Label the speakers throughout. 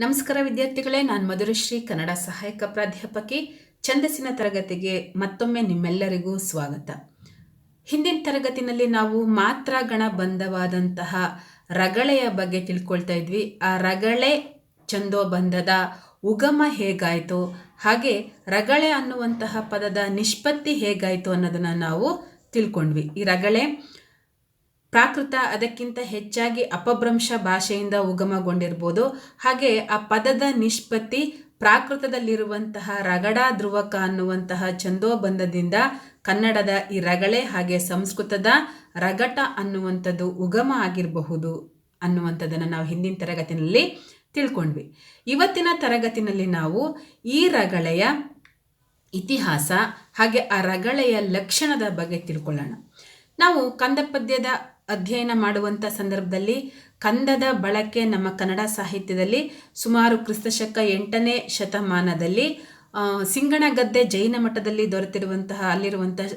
Speaker 1: ನಮಸ್ಕಾರ ವಿದ್ಯಾರ್ಥಿಗಳೇ, ನಾನು ಮಧುರಶ್ರೀ, ಕನ್ನಡ ಸಹಾಯಕ ಪ್ರಾಧ್ಯಾಪಕಿ. ಛಂದಸ್ಸಿನ ತರಗತಿಗೆ ಮತ್ತೊಮ್ಮೆ ನಿಮ್ಮೆಲ್ಲರಿಗೂ ಸ್ವಾಗತ. ಹಿಂದಿನ ತರಗತಿನಲ್ಲಿ ನಾವು ಮಾತ್ರ ಗಣ ಬಂಧವಾದಂತಹ ರಗಳೆಯ ಬಗ್ಗೆ ತಿಳ್ಕೊಳ್ತಾ ಇದ್ವಿ. ಆ ರಗಳೆ ಛಂದೋಬಂಧದ ಉಗಮ ಹೇಗಾಯಿತು, ಹಾಗೆ ರಗಳೆ ಅನ್ನುವಂತಹ ಪದದ ನಿಷ್ಪತ್ತಿ ಹೇಗಾಯಿತು ಅನ್ನೋದನ್ನು ನಾವು ತಿಳ್ಕೊಂಡ್ವಿ. ಈ ರಗಳೆ ಪ್ರಾಕೃತ ಅದಕ್ಕಿಂತ ಹೆಚ್ಚಾಗಿ ಅಪಭ್ರಂಶ ಭಾಷೆಯಿಂದ ಉಗಮಗೊಂಡಿರ್ಬೋದು. ಹಾಗೆ ಆ ಪದದ ನಿಷ್ಪತ್ತಿ ಪ್ರಾಕೃತದಲ್ಲಿರುವಂತಹ ರಗಡ ಧ್ರುವಕ ಅನ್ನುವಂತಹ ಛಂದೋಬಂಧದಿಂದ ಕನ್ನಡದ ಈ ರಗಳೆ ಹಾಗೆ ಸಂಸ್ಕೃತದ ರಗಟ ಅನ್ನುವಂಥದ್ದು ಉಗಮ ಆಗಿರಬಹುದು ಅನ್ನುವಂಥದ್ದನ್ನು ನಾವು ಹಿಂದಿನ ತರಗತಿನಲ್ಲಿ ತಿಳ್ಕೊಂಡ್ವಿ. ಇವತ್ತಿನ ತರಗತಿನಲ್ಲಿ ನಾವು ಈ ರಗಳೆಯ ಇತಿಹಾಸ ಹಾಗೆ ಆ ರಗಳೆಯ ಲಕ್ಷಣದ ಬಗ್ಗೆ ತಿಳ್ಕೊಳ್ಳೋಣ. ನಾವು ಕಂದ ಪದ್ಯದ ಅಧ್ಯಯನ ಮಾಡುವಂಥ ಸಂದರ್ಭದಲ್ಲಿ ಕಂದದ ಬಳಕೆ ನಮ್ಮ ಕನ್ನಡ ಸಾಹಿತ್ಯದಲ್ಲಿ ಸುಮಾರು ಕ್ರಿಸ್ತಶಕ ಎಂಟನೇ ಶತಮಾನದಲ್ಲಿ ಸಿಂಗಣ ಸಿಂಗಣಗದ್ದೆ ಜೈನ ಮಠದಲ್ಲಿ ದೊರೆತಿರುವಂತಹ ಅಲ್ಲಿರುವಂತಹ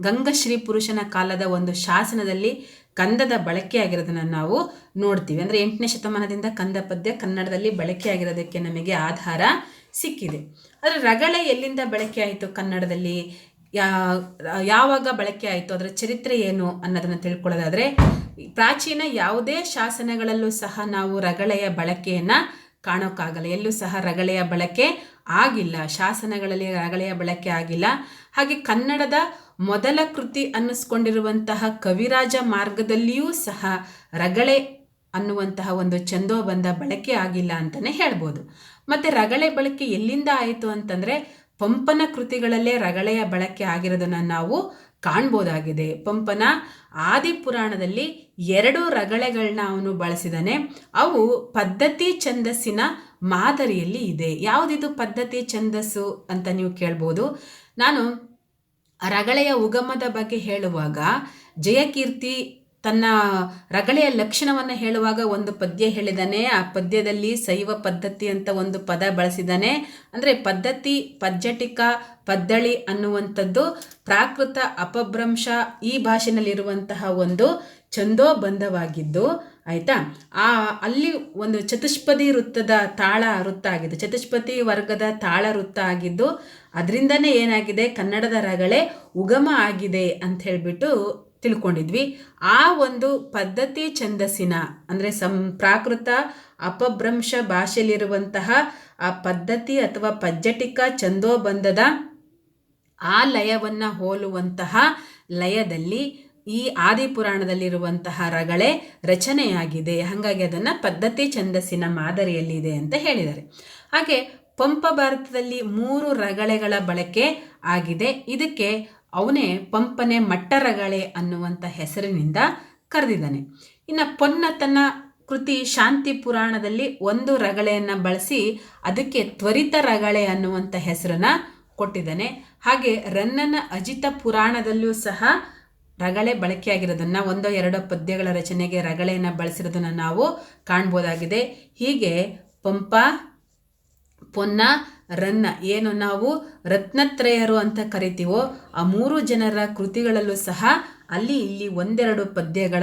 Speaker 1: ಗಂಗಶ್ರೀ ಪುರುಷನ ಕಾಲದ ಒಂದು ಶಾಸನದಲ್ಲಿ ಕಂದದ ಬಳಕೆಯಾಗಿರೋದನ್ನು ನಾವು ನೋಡ್ತೀವಿ. ಅಂದರೆ ಎಂಟನೇ ಶತಮಾನದಿಂದ ಕಂದ ಪದ್ಯ ಕನ್ನಡದಲ್ಲಿ ಬಳಕೆಯಾಗಿರೋದಕ್ಕೆ ನಮಗೆ ಆಧಾರ ಸಿಕ್ಕಿದೆ. ಆದರೆ ರಗಳೆ ಎಲ್ಲಿಂದ ಬಳಕೆ ಆಯಿತು ಕನ್ನಡದಲ್ಲಿ? ಯಾ ಯಾವಾಗ ಬಳಕೆ ಆಯಿತು, ಅದರ ಚರಿತ್ರೆ ಏನು ಅನ್ನೋದನ್ನು ತಿಳ್ಕೊಳ್ಳೋದಾದರೆ, ಪ್ರಾಚೀನ ಯಾವುದೇ ಶಾಸನಗಳಲ್ಲೂ ಸಹ ನಾವು ರಗಳೆಯ ಬಳಕೆಯನ್ನು ಕಾಣೋಕ್ಕಾಗಲ್ಲ. ಎಲ್ಲೂ ಸಹ ರಗಳೆಯ ಬಳಕೆ ಆಗಿಲ್ಲ. ಶಾಸನಗಳಲ್ಲಿ ರಗಳೆಯ ಬಳಕೆ ಆಗಿಲ್ಲ. ಹಾಗೆ ಕನ್ನಡದ ಮೊದಲ ಕೃತಿ ಅನ್ನಿಸ್ಕೊಂಡಿರುವಂತಹ ಕವಿರಾಜ ಮಾರ್ಗದಲ್ಲಿಯೂ ಸಹ ರಗಳೆ ಅನ್ನುವಂತಹ ಒಂದು ಛಂದೋಬಂಧ ಬಳಕೆ ಆಗಿಲ್ಲ ಅಂತಲೇ ಹೇಳ್ಬೋದು. ಮತ್ತು ರಗಳೆ ಬಳಕೆ ಎಲ್ಲಿಂದ ಆಯಿತು ಅಂತಂದರೆ ಪಂಪನ ಕೃತಿಗಳಲ್ಲೇ ರಗಳೆಯ ಬಳಕೆ ಆಗಿರೋದನ್ನು ನಾವು ಕಾಣ್ಬೋದಾಗಿದೆ. ಪಂಪನ ಆದಿಪುರಾಣದಲ್ಲಿ ಎರಡು ರಗಳೆಗಳನ್ನ ಅವನು ಬಳಸಿದಾನೆ. ಅವು ಪದ್ಧತಿ ಛಂದಸ್ಸಿನ ಮಾದರಿಯಲ್ಲಿ ಇದೆ. ಯಾವುದಿದು ಪದ್ಧತಿ ಛಂದಸ್ಸು ಅಂತ ನೀವು ಕೇಳ್ಬೋದು. ನಾನು ರಗಳೆಯ ಉಗಮದ ಬಗ್ಗೆ ಹೇಳುವಾಗ ಜಯಕೀರ್ತಿ ತನ್ನ ರಗಳೆಯ ಲಕ್ಷಣವನ್ನು ಹೇಳುವಾಗ ಒಂದು ಪದ್ಯ ಹೇಳಿದಾನೆ. ಆ ಪದ್ಯದಲ್ಲಿ ಶೈವ ಪದ್ಧತಿ ಅಂತ ಒಂದು ಪದ ಬಳಸಿದಾನೆ. ಅಂದರೆ ಪದ್ಧತಿ ಪಜ್ಜಟಿಕ ಪದ್ದಳಿ ಅನ್ನುವಂಥದ್ದು ಪ್ರಾಕೃತ ಅಪಭ್ರಂಶ ಈ ಭಾಷೆನಲ್ಲಿರುವಂತಹ ಒಂದು ಛಂದೋಬಂಧವಾಗಿದ್ದು ಆಯಿತಾ? ಆ, ಅಲ್ಲಿ ಒಂದು ಚತುಷ್ಪದಿ ವೃತ್ತದ ತಾಳ ವೃತ್ತ ಆಗಿದೆ ಚತುಷ್ಪತಿ ವರ್ಗದ ತಾಳ ವೃತ್ತ ಆಗಿದ್ದು, ಅದರಿಂದನೇ ಏನಾಗಿದೆ? ಕನ್ನಡದ ರಗಳೆ ಉಗಮ ಆಗಿದೆ ಅಂತ ಹೇಳಿಬಿಟ್ಟು ತಿಳ್ಕೊಂಡಿದ್ವಿ. ಆ ಒಂದು ಪದ್ಧತಿ ಛಂದಸ್ಸಿನ, ಅಂದರೆ ಸಂ, ಪ್ರಾಕೃತ ಅಪಭ್ರಂಶ ಭಾಷೆಯಲ್ಲಿರುವಂತಹ ಆ ಪದ್ಧತಿ ಅಥವಾ ಪಜ್ಜಟಿಕ ಛಂದೋಬಂಧದ ಆ ಲಯವನ್ನು ಹೋಲುವಂತಹ ಲಯದಲ್ಲಿ ಈ ಆದಿಪುರಾಣದಲ್ಲಿರುವಂತಹ ರಗಳೆ ರಚನೆಯಾಗಿದೆ. ಹಾಗಾಗಿ ಅದನ್ನು ಪದ್ಧತಿ ಛಂದಸ್ಸಿನ ಮಾದರಿಯಲ್ಲಿದೆ ಅಂತ ಹೇಳಿದ್ದಾರೆ. ಹಾಗೆ ಪಂಪ ಭಾರತದಲ್ಲಿ ಮೂರು ರಗಳೆಗಳ ಬಳಕೆ ಆಗಿದೆ. ಇದಕ್ಕೆ ಅವನೇ ಪಂಪನೆ ಮಟ್ಟರಗಳೆ ಅನ್ನುವಂಥ ಹೆಸರಿನಿಂದ ಕರೆದಿದ್ದಾನೆ. ಇನ್ನು ಪೊನ್ನ ತನ್ನ ಕೃತಿ ಶಾಂತಿ ಪುರಾಣದಲ್ಲಿ ಒಂದು ರಗಳೆಯನ್ನು ಬಳಸಿ ಅದಕ್ಕೆ ತ್ವರಿತ ರಗಳೆ ಅನ್ನುವಂಥ ಹೆಸರನ್ನ ಕೊಟ್ಟಿದ್ದಾನೆ. ಹಾಗೆ ರನ್ನನ ಅಜಿತ ಪುರಾಣದಲ್ಲೂ ಸಹ ರಗಳೆ ಬಳಕೆಯಾಗಿರೋದನ್ನು ಒಂದೋ ಎರಡೋ ಪದ್ಯಗಳ ರಚನೆಗೆ ರಗಳೆಯನ್ನು ಬಳಸಿರೋದನ್ನು ನಾವು ಕಾಣ್ಬೋದಾಗಿದೆ. ಹೀಗೆ ಪಂಪ, ಪೊನ್ನ ರನ್ನ ಏನು ನಾವು ರತ್ನತ್ರಯರು ಅಂತ ಕರಿತೀವೋ ಆ ಮೂರು ಜನರ ಕೃತಿಗಳಲ್ಲೂ ಸಹ ಅಲ್ಲಿ ಇಲ್ಲಿ ಒಂದೆರಡು ಪದ್ಯಗಳ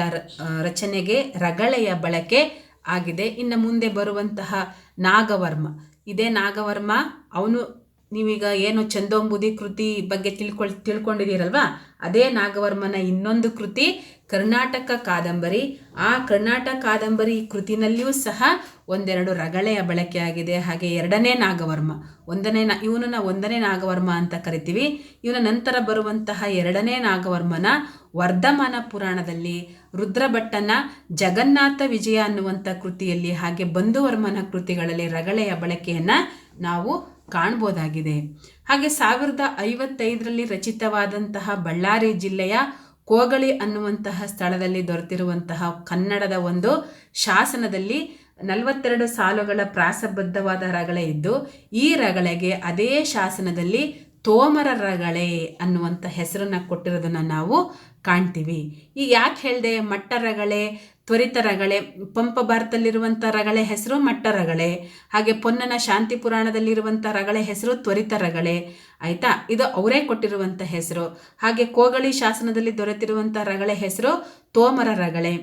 Speaker 1: ರಚನೆಗೆ ರಗಳೆಯ ಬಳಕೆ ಆಗಿದೆ. ಇನ್ನು ಮುಂದೆ ಬರುವಂತಹ ನಾಗವರ್ಮ. ಇದೇ ನಾಗವರ್ಮ, ಅವನು ನೀವೀಗ ಏನು ಚಂದೋಂಬುದಿ ಕೃತಿ ಬಗ್ಗೆ ತಿಳ್ಕೊಳ್, ತಿಳ್ಕೊಂಡಿದ್ದೀರಲ್ವಾ? ಅದೇ ನಾಗವರ್ಮನ ಇನ್ನೊಂದು ಕೃತಿ ಕರ್ನಾಟಕ ಕಾದಂಬರಿ. ಆ ಕರ್ನಾಟಕ ಕಾದಂಬರಿ ಕೃತಿನಲ್ಲಿಯೂ ಸಹ ಒಂದೆರಡು ರಗಳೆಯ ಬಳಕೆಯಾಗಿದೆ ಹಾಗೆ ಎರಡನೇ ನಾಗವರ್ಮ. ಒಂದನೇ ನಾ ಒಂದನೇ ನಾಗವರ್ಮ ಅಂತ ಕರಿತೀವಿ. ಇವನ ನಂತರ ಬರುವಂತಹ ಎರಡನೇ ನಾಗವರ್ಮನ ವರ್ಧಮಾನ ಪುರಾಣದಲ್ಲಿ ರುದ್ರಭಟ್ಟನ ಜಗನ್ನಾಥ ವಿಜಯ ಅನ್ನುವಂಥ ಕೃತಿಯಲ್ಲಿ ಹಾಗೆ ಬಂಧುವರ್ಮನ ಕೃತಿಗಳಲ್ಲಿ ರಗಳೆಯ ಬಳಕೆಯನ್ನು ನಾವು ಕಾಣ್ಬೋದಾಗಿದೆ. ಹಾಗೆ ಸಾವಿರದ ಐವತ್ತೈದರಲ್ಲಿ ರಚಿತವಾದಂತಹ ಬಳ್ಳಾರಿ ಜಿಲ್ಲೆಯ ಕೋಗಳಿ ಅನ್ನುವಂತಹ ಸ್ಥಳದಲ್ಲಿ ದೊರೆತಿರುವಂತಹ ಕನ್ನಡದ ಒಂದು ಶಾಸನದಲ್ಲಿ ನಲವತ್ತೆರಡು ಸಾಲುಗಳ ಪ್ರಾಸಬದ್ಧವಾದ ರಗಳೆ ಇದ್ದು, ಈ ರಗಳೆಗೆ ಅದೇ ಶಾಸನದಲ್ಲಿ ತೋಮರ ರಗಳೆ ಅನ್ನುವಂಥ ಹೆಸರನ್ನು ಕೊಟ್ಟಿರೋದನ್ನು ನಾವು ಕಾಣ್ತೀವಿ. ಈ ಯಾಕೆ ಹೇಳಿದೆ ಮಟ್ಟ ರಗಳೆ ತ್ವರಿತ ರಗಳೆ ಪಂಪ ಭಾರತದಲ್ಲಿರುವಂಥ ರಗಳೆ ಹೆಸರು ಮಟ್ಟ ರಗಳೆ, ಹಾಗೆ ಪೊನ್ನನ ಶಾಂತಿ ಪುರಾಣದಲ್ಲಿರುವಂಥ ರಗಳೆ ಹೆಸರು ತ್ವರಿತ ರಗಳೆ, ಆಯಿತಾ? ಇದು ಅವರೇ ಕೊಟ್ಟಿರುವಂಥ ಹೆಸರು. ಹಾಗೆ ಕೋಗಳಿ ಶಾಸನದಲ್ಲಿ ದೊರೆತಿರುವಂಥ ರಗಳೆ ಹೆಸರು ತೋಮರ ರಗಳೆ.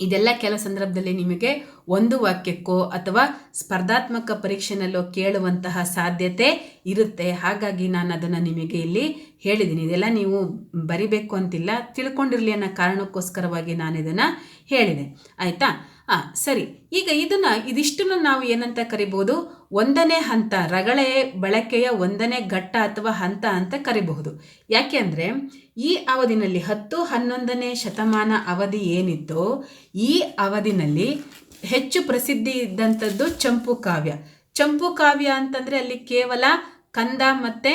Speaker 1: ಇದೆಲ್ಲ ಕೆಲ ಸಂದರ್ಭದಲ್ಲಿ ನಿಮಗೆ ಒಂದು ವಾಕ್ಯಕ್ಕೋ ಅಥವಾ ಸ್ಪರ್ಧಾತ್ಮಕ ಪರೀಕ್ಷೆನಲ್ಲೋ ಕೇಳುವಂತಹ ಸಾಧ್ಯತೆ ಇರುತ್ತೆ. ಹಾಗಾಗಿ ನಾನು ಅದನ್ನು ನಿಮಗೆ ಇಲ್ಲಿ ಹೇಳಿದ್ದೀನಿ. ಇದೆಲ್ಲ ನೀವು ಬರಿಬೇಕು ಅಂತಿಲ್ಲ, ತಿಳ್ಕೊಂಡಿರಲಿ ಅನ್ನೋ ಕಾರಣಕ್ಕೋಸ್ಕರವಾಗಿ ನಾನು ಇದನ್ನು ಹೇಳಿದೆ. ಆಯಿತಾ? ಹಾಂ ಸರಿ. ಈಗ ಇದನ್ನು ಇದಿಷ್ಟನ್ನು ನಾವು ಏನಂತ ಕರಿಬೋದು ಒಂದನೇ ಹಂತ ರಗಳೆ ಬಳಕೆಯ ಒಂದನೇ ಘಟ್ಟ ಅಥವಾ ಹಂತ ಅಂತ ಕರಿಬಹುದು. ಯಾಕೆ ಅಂದರೆ, ಈ ಅವಧಿನಲ್ಲಿ ಹತ್ತು ಹನ್ನೊಂದನೇ ಶತಮಾನ ಅವಧಿ ಏನಿತ್ತು, ಈ ಅವಧಿನಲ್ಲಿ ಹೆಚ್ಚು ಪ್ರಸಿದ್ಧಿ ಇದ್ದಂಥದ್ದು ಚಂಪು ಕಾವ್ಯ. ಚಂಪು ಕಾವ್ಯ ಅಂತಂದರೆ ಅಲ್ಲಿ ಕೇವಲ ಕಂದ ಮತ್ತು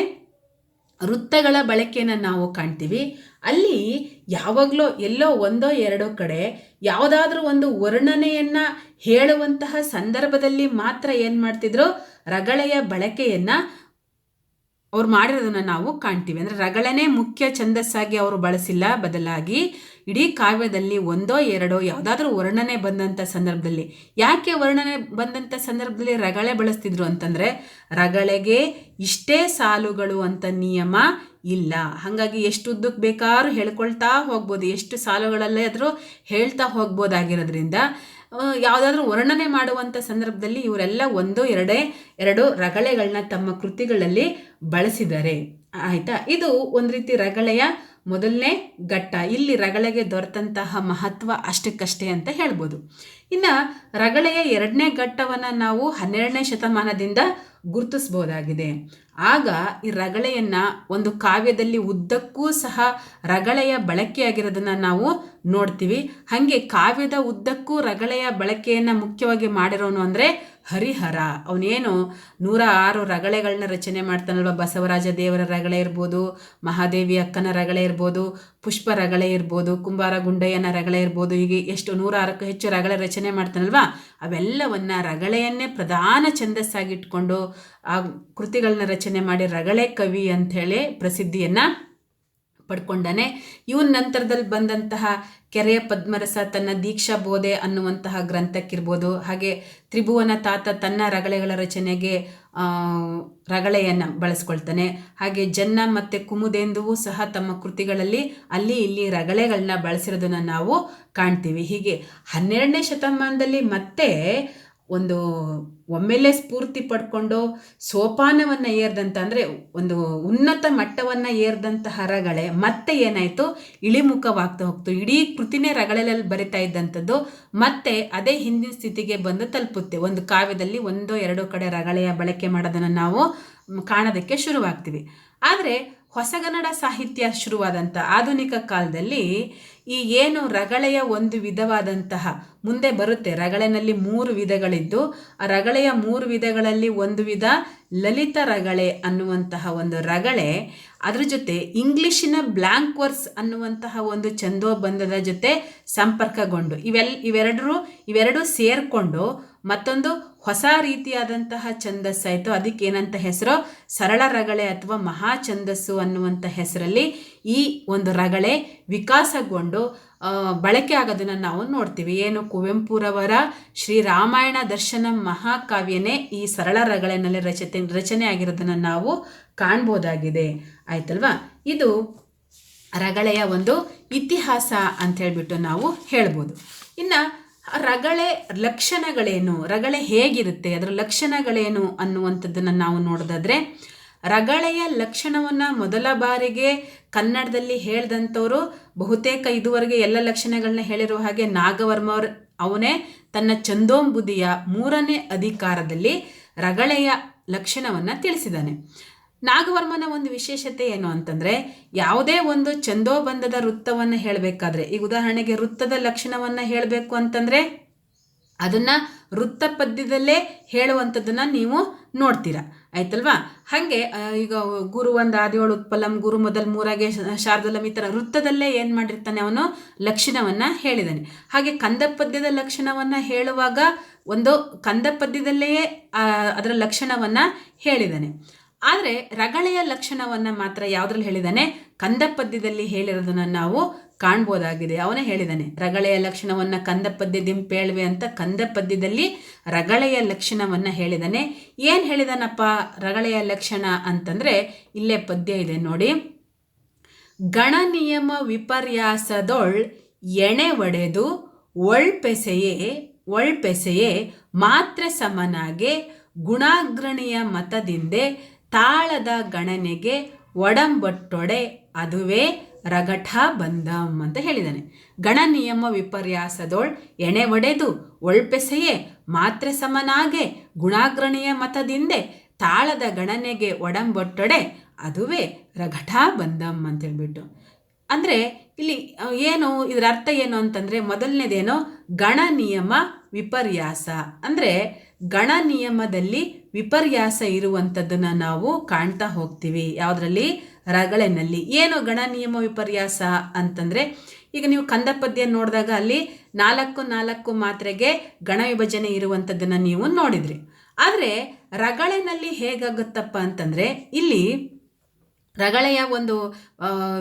Speaker 1: ವೃತ್ತಗಳ ಬಳಕೆಯನ್ನು ನಾವು ಕಾಣ್ತೀವಿ. ಅಲ್ಲಿ ಯಾವಾಗಲೋ ಎಲ್ಲೋ ಒಂದೋ ಎರಡೋ ಕಡೆ ಯಾವುದಾದ್ರೂ ಒಂದು ವರ್ಣನೆಯನ್ನು ಹೇಳುವಂತಹ ಸಂದರ್ಭದಲ್ಲಿ ಮಾತ್ರ ಏನು ಮಾಡ್ತಿದ್ರು? ರಗಳೆಯ ಬಳಕೆಯನ್ನು ಅವ್ರು ಮಾಡಿರೋದನ್ನು ನಾವು ಕಾಣ್ತೀವಿ. ಅಂದರೆ ರಗಳನೇ ಮುಖ್ಯ ಛಂದಸ್ಸಾಗಿ ಅವರು ಬಳಸಿಲ್ಲ ಬದಲಾಗಿ ಇಡೀ ಕಾವ್ಯದಲ್ಲಿ ಒಂದೋ ಎರಡೋ ಯಾವುದಾದ್ರೂ ವರ್ಣನೆ ಬಂದಂಥ ಸಂದರ್ಭದಲ್ಲಿ. ಯಾಕೆ ವರ್ಣನೆ ಬಂದಂಥ ಸಂದರ್ಭದಲ್ಲಿ ರಗಳೆ ಬಳಸ್ತಿದ್ರು ಅಂತಂದರೆ ರಗಳೆಗೆ ಇಷ್ಟೇ ಸಾಲುಗಳು ಅಂತ ನಿಯಮ ಇಲ್ಲ. ಹಾಗಾಗಿ ಎಷ್ಟು ಉದ್ದಕ್ಕೆ ಬೇಕಾದ್ರೂ ಹೇಳ್ಕೊಳ್ತಾ ಹೋಗ್ಬೋದು. ಎಷ್ಟು ಸಾಲುಗಳಲ್ಲೇ ಆದರೂ ಹೇಳ್ತಾ ಹೋಗ್ಬೋದಾಗಿರೋದ್ರಿಂದ ಯಾವುದಾದ್ರೂ ವರ್ಣನೆ ಮಾಡುವಂಥ ಸಂದರ್ಭದಲ್ಲಿ ಇವರೆಲ್ಲ ಒಂದು ಎರಡೇ, ಎರಡು ರಗಳೆಗಳನ್ನ ತಮ್ಮ ಕೃತಿಗಳಲ್ಲಿ ಬಳಸಿದ್ದಾರೆ. ಆಯಿತಾ? ಇದು ಒಂದು ರೀತಿ ರಗಳೆಯ ಮೊದಲನೇ ಘಟ್ಟ. ಇಲ್ಲಿ ರಗಳೆಗೆ ದೊರೆತಂತಹ ಮಹತ್ವ ಅಷ್ಟಕ್ಕಷ್ಟೇ ಅಂತ ಹೇಳ್ಬೋದು. ಇನ್ನು ರಗಳೆಯ ಎರಡನೇ ಘಟ್ಟವನ್ನು ನಾವು ಹನ್ನೆರಡನೇ ಶತಮಾನದಿಂದ ಗುರುತಿಸ್ಬೋದಾಗಿದೆ ಆಗ ಈ ರಗಳೆಯನ್ನು ಒಂದು ಕಾವ್ಯದಲ್ಲಿ ಉದ್ದಕ್ಕೂ ಸಹ ರಗಳೆಯ ಬಳಕೆಯಾಗಿರೋದನ್ನು ನಾವು ನೋಡ್ತೀವಿ. ಹಾಗೆ ಕಾವ್ಯದ ಉದ್ದಕ್ಕೂ ರಗಳೆಯ ಬಳಕೆಯನ್ನು ಮುಖ್ಯವಾಗಿ ಮಾಡಿರೋನು ಅಂದರೆ ಹರಿಹರ. ಅವನೇನು ನೂರ ಆರು ರಗಳೆಗಳನ್ನ ರಚನೆ ಮಾಡ್ತಾನಲ್ವ? ಬಸವರಾಜ ದೇವರ ರಗಳೆ ಇರ್ಬೋದು, ಮಹಾದೇವಿ ಅಕ್ಕನ ರಗಳೆ ಇರ್ಬೋದು ಪುಷ್ಪ ರಗಳೆ ಇರ್ಬೋದು, ಕುಂಬಾರ ಗುಂಡಯ್ಯನ ರಗಳೆ ಇರ್ಬೋದು, ಹೀಗೆ ಎಷ್ಟು ನೂರಾರಕ್ಕೂ ಹೆಚ್ಚು ರಗಳೆ ರಚನೆ ಮಾಡ್ತಾನಲ್ವ? ಅವೆಲ್ಲವನ್ನ ರಗಳೆಯನ್ನೇ ಪ್ರಧಾನ ಛಂದಸ್ಸಾಗಿಟ್ಕೊಂಡು ಆ ಕೃತಿಗಳನ್ನ ರಚನೆ ಮಾಡಿ ರಗಳೆ ಕವಿ ಅಂಥೇಳಿ ಪ್ರಸಿದ್ಧಿಯನ್ನು ಪಡ್ಕೊಂಡಾನೆ. ಇವನ ನಂತರದಲ್ಲಿ ಬಂದಂತಹ ಕೆರೆಯ ಪದ್ಮರಸ ತನ್ನ ದೀಕ್ಷಾ ಬೋಧೆ ಅನ್ನುವಂತಹ ಗ್ರಂಥಕ್ಕಿರ್ಬೋದು. ಹಾಗೆ ತ್ರಿಭುವನ ತಾತ ತನ್ನ ರಗಳೆಗಳ ರಚನೆಗೆ ರಗಳೆಯನ್ನು ಬಳಸ್ಕೊಳ್ತಾನೆ. ಹಾಗೆ ಜನ್ನ ಮತ್ತು ಕುಮುದೆಂದುವು ಸಹ ತಮ್ಮ ಕೃತಿಗಳಲ್ಲಿ ಅಲ್ಲಿ ಇಲ್ಲಿ ರಗಳೆಗಳನ್ನ ಬಳಸಿರೋದನ್ನು ನಾವು ಕಾಣ್ತೀವಿ. ಹೀಗೆ ಹನ್ನೆರಡನೇ ಶತಮಾನದಲ್ಲಿ ಮತ್ತೆ ಒಂದು ಒಮ್ಮೆಲೆ ಸ್ಫೂರ್ತಿ ಪಡ್ಕೊಂಡು ಸೋಪಾನವನ್ನು ಏರ್ದಂಥ ಅಂದರೆ ಒಂದು ಉನ್ನತ ಮಟ್ಟವನ್ನು ಏರ್ದಂತಹ ರಗಳೆ ಮತ್ತೆ ಏನಾಯಿತು? ಇಳಿಮುಖವಾಗ್ತಾ ಹೋಗ್ತು. ಇಡೀ ಕೃತಿನೇ ರಗಳಲ್ಲಿ ಬರಿತಾ ಇದ್ದಂಥದ್ದು ಮತ್ತೆ ಅದೇ ಹಿಂದಿನ ಸ್ಥಿತಿಗೆ ಬಂದು ತಲುಪುತ್ತೆ. ಒಂದು ಕಾವ್ಯದಲ್ಲಿ ಒಂದೋ ಎರಡೋ ಕಡೆ ರಗಳೆಯ ಬಳಕೆ ಮಾಡೋದನ್ನು ನಾವು ಕಾಣೋದಕ್ಕೆ ಶುರುವಾಗ್ತೀವಿ. ಆದರೆ ಹೊಸಗನ್ನಡ ಸಾಹಿತ್ಯ ಶುರುವಾದಂಥ ಆಧುನಿಕ ಕಾಲದಲ್ಲಿ ಈ ಏನು ರಗಳೆಯ ಒಂದು ವಿಧವಾದಂತಹ, ಮುಂದೆ ಬರುತ್ತೆ ರಗಳೆನಲ್ಲಿ ಮೂರು ವಿಧಗಳಿದ್ದು, ಆ ರಗಳೆಯ ಮೂರು ವಿಧಗಳಲ್ಲಿ ಒಂದು ವಿಧ ಲಲಿತ ರಗಳೆ ಅನ್ನುವಂತಹ ಒಂದು ರಗಳೆ, ಅದ್ರ ಜೊತೆ ಇಂಗ್ಲಿಷಿನ ಬ್ಲ್ಯಾಂಕ್ ವರ್ಸ್ ಅನ್ನುವಂತಹ ಒಂದು ಛಂದೋಬಂಧದ ಜೊತೆ ಸಂಪರ್ಕಗೊಂಡು, ಇವೆಲ್, ಇವೆರಡರೂ, ಇವೆರಡೂ ಸೇರಿಕೊಂಡು ಮತ್ತೊಂದು ಹೊಸ ರೀತಿಯಾದಂತಹ ಛಂದಸ್ಸಾಯಿತು ಅದಕ್ಕೆ ಏನಂತ ಹೆಸರು? ಸರಳ ರಗಳೆ ಅಥವಾ ಮಹಾ ಛಂದಸ್ಸು ಅನ್ನುವಂಥ ಹೆಸರಲ್ಲಿ ಈ ಒಂದು ರಗಳೆ ವಿಕಾಸಗೊಂಡು ಬಳಕೆ ಆಗೋದನ್ನು ನಾವು ನೋಡ್ತೀವಿ. ಏನು ಕುವೆಂಪುರವರ ಶ್ರೀ ರಾಮಾಯಣ ದರ್ಶನ ಮಹಾಕಾವ್ಯನೇ ಈ ಸರಳ ರಗಳೆನಲ್ಲಿ ರಚತೆ, ರಚನೆ ಆಗಿರೋದನ್ನು ನಾವು ಕಾಣ್ಬೋದಾಗಿದೆ. ಆಯ್ತಲ್ವಾ? ಇದು ರಗಳೆಯ ಒಂದು ಇತಿಹಾಸ ಅಂತ ಹೇಳ್ಬಿಟ್ಟು ನಾವು ಹೇಳ್ಬೋದು. ಇನ್ನು ರಗಳೆ ಲಕ್ಷಣಗಳೇನು? ರಗಳೆ ಹೇಗಿರುತ್ತೆ? ಅದರ ಲಕ್ಷಣಗಳೇನು ಅನ್ನುವಂಥದ್ದನ್ನು ನಾವು ನೋಡೋದಾದ್ರೆ, ರಗಳೆಯ ಲಕ್ಷಣವನ್ನು ಮೊದಲ ಬಾರಿಗೆ ಕನ್ನಡದಲ್ಲಿ ಹೇಳಿದಂಥವರು ಬಹುತೇಕ ಇದುವರೆಗೆ ಎಲ್ಲ ಲಕ್ಷಣಗಳನ್ನ ಹೇಳಿರುವ ಹಾಗೆ ನಾಗವರ್ಮ ಅವನೇ ತನ್ನ ಚಂದೋಂಬುದಿಯ ಮೂರನೇ ಅಧಿಕಾರದಲ್ಲಿ ರಗಳೆಯ ಲಕ್ಷಣವನ್ನು ತಿಳಿಸಿದ್ದಾನೆ. ನಾಗವರ್ಮನ ಒಂದು ವಿಶೇಷತೆ ಏನು ಅಂತಂದರೆ, ಯಾವುದೇ ಒಂದು ಚಂದೋಬಂಧದ ವೃತ್ತವನ್ನು ಹೇಳಬೇಕಾದ್ರೆ, ಈಗ ಉದಾಹರಣೆಗೆ ವೃತ್ತದ ಲಕ್ಷಣವನ್ನು ಹೇಳಬೇಕು ಅಂತಂದರೆ, ಅದನ್ನು ವೃತ್ತ ಪದ್ಯದಲ್ಲೇ ಹೇಳುವಂಥದ್ದನ್ನು ನೀವು ನೋಡ್ತೀರಾ. ಆಯ್ತಲ್ವಾ? ಹಾಗೆ ಈಗ ಗುರು ಒಂದು ಆದಿಯೋಳು ಉತ್ಪಲಂ ಗುರು ಮೊದಲ್ ಮೂರಾಗೆ ಶಾರದಲಂ ಈ ಥರ ವೃತ್ತದಲ್ಲೇ ಏನು ಮಾಡಿರ್ತಾನೆ ಅವನು? ಲಕ್ಷಣವನ್ನು ಹೇಳಿದ್ದಾನೆ ಹಾಗೆ ಕಂದ ಪದ್ಯದ ಲಕ್ಷಣವನ್ನು ಹೇಳುವಾಗ ಒಂದು ಕಂದ ಪದ್ಯದಲ್ಲೇ ಅದರ ಲಕ್ಷಣವನ್ನು ಹೇಳಿದ್ದಾನೆ ಆದರೆ ರಗಳೆಯ ಲಕ್ಷಣವನ್ನು ಮಾತ್ರ ಯಾವುದ್ರಲ್ಲಿ ಹೇಳಿದಾನೆ? ಕಂದ ಪದ್ಯದಲ್ಲಿ ಹೇಳಿರೋದನ್ನು ನಾವು ಕಾಣ್ಬೋದಾಗಿದೆ. ಅವನೇ ಹೇಳಿದಾನೆ, ರಗಳೆಯ ಲಕ್ಷಣವನ್ನು ಕಂದ ಪದ್ಯ ದಿಂಪೇಳ್ವೆ ಅಂತ ಕಂದ ಪದ್ಯದಲ್ಲಿ ರಗಳೆಯ ಲಕ್ಷಣವನ್ನು ಹೇಳಿದಾನೆ. ಏನು ಹೇಳಿದಾನಪ್ಪ ರಗಳೆಯ ಲಕ್ಷಣ ಅಂತಂದರೆ, ಇಲ್ಲೇ ಪದ್ಯ ಇದೆ ನೋಡಿ. ಗಣ ನಿಯಮ ವಿಪರ್ಯಾಸದೊಳ್ ಎಣೆ ಒಡೆದು ಒಳ್ಪೆಸೆಯೇ ಒಳ್ಪೆಸೆಯೇ ಮಾತ್ರ ಸಮನಾಗೆ ಗುಣಾಗ್ರಣಿಯ ಮತದಿಂದೆ ತಾಳದ ಗಣನೆಗೆ ಒಡಂಬಟ್ಟೊಡೆ ಅದುವೇ ರಗಠ ಬಂದಂ ಅಂತ ಹೇಳಿದಾನೆ. ಗಣ ನಿಯಮ ವಿಪರ್ಯಾಸದೊಳ್ ಎಣೆ ಒಡೆದು ಒಳ್ಪೆಸೆಯೇ ಮಾತ್ರೆ ಸಮನಾಗೆ ಗುಣಾಗ್ರಣಿಯ ಮತದಿಂದೆ ತಾಳದ ಗಣನೆಗೆ ಒಡಂಬೊಟ್ಟೊಡೆ ಅದುವೇ ರಘಟ ಬಂದಂ ಅಂತ ಹೇಳ್ಬಿಟ್ಟು. ಅಂದರೆ ಇಲ್ಲಿ ಏನು, ಇದರ ಅರ್ಥ ಏನು ಅಂತಂದರೆ ಮೊದಲನೇದೇನೋ ಗಣ ನಿಯಮ ವಿಪರ್ಯಾಸ. ಅಂದರೆ ಗಣ ನಿಯಮದಲ್ಲಿ ವಿಪರ್ಯಾಸ ಇರುವಂಥದ್ದನ್ನು ನಾವು ಕಾಣ್ತಾ ಹೋಗ್ತೀವಿ. ಯಾವುದರಲ್ಲಿ? ರಗಳೆನಲ್ಲಿ. ಏನು ಗಣ ನಿಯಮ ವಿಪರ್ಯಾಸ ಅಂತಂದರೆ, ಈಗ ನೀವು ಕಂದ ಪದ್ಯ ನೋಡಿದಾಗ ಅಲ್ಲಿ ನಾಲ್ಕು ನಾಲ್ಕು ಮಾತ್ರೆಗೆ ಗಣ ವಿಭಜನೆ ಇರುವಂಥದ್ದನ್ನು ನೀವು ನೋಡಿದ್ರಿ. ಆದರೆ ರಗಳೆನಲ್ಲಿ ಹೇಗಾಗುತ್ತಪ್ಪ ಅಂತಂದರೆ, ಇಲ್ಲಿ ರಗಳೆಯ ಒಂದು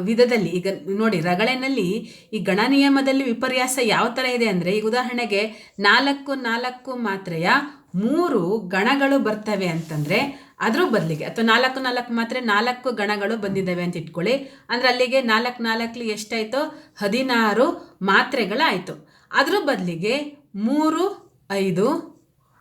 Speaker 1: ವಿಧದಲ್ಲಿ, ಈಗ ನೋಡಿ, ರಗಳೆನಲ್ಲಿ ಈ ಗಣ ನಿಯಮದಲ್ಲಿ ವಿಪರ್ಯಾಸ ಯಾವ ಥರ ಇದೆ ಅಂದರೆ, ಈಗ ಉದಾಹರಣೆಗೆ ನಾಲ್ಕು ನಾಲ್ಕು ಮಾತ್ರೆಯ ಮೂರು ಗಣಗಳು ಬರ್ತವೆ ಅಂತಂದರೆ, ಅದ್ರ ಬದಲಿಗೆ, ಅಥವಾ ನಾಲ್ಕು ನಾಲ್ಕು ಮಾತ್ರೆ ನಾಲ್ಕು ಗಣಗಳು ಬಂದಿದ್ದಾವೆ ಅಂತ ಇಟ್ಕೊಳ್ಳಿ. ಅಂದರೆ ಅಲ್ಲಿಗೆ ನಾಲ್ಕು ನಾಲ್ಕಲಿ ಎಷ್ಟಾಯಿತು? ಹದಿನಾರು ಮಾತ್ರೆಗಳಾಯಿತು. ಅದ್ರ ಬದಲಿಗೆ ಮೂರು, ಐದು,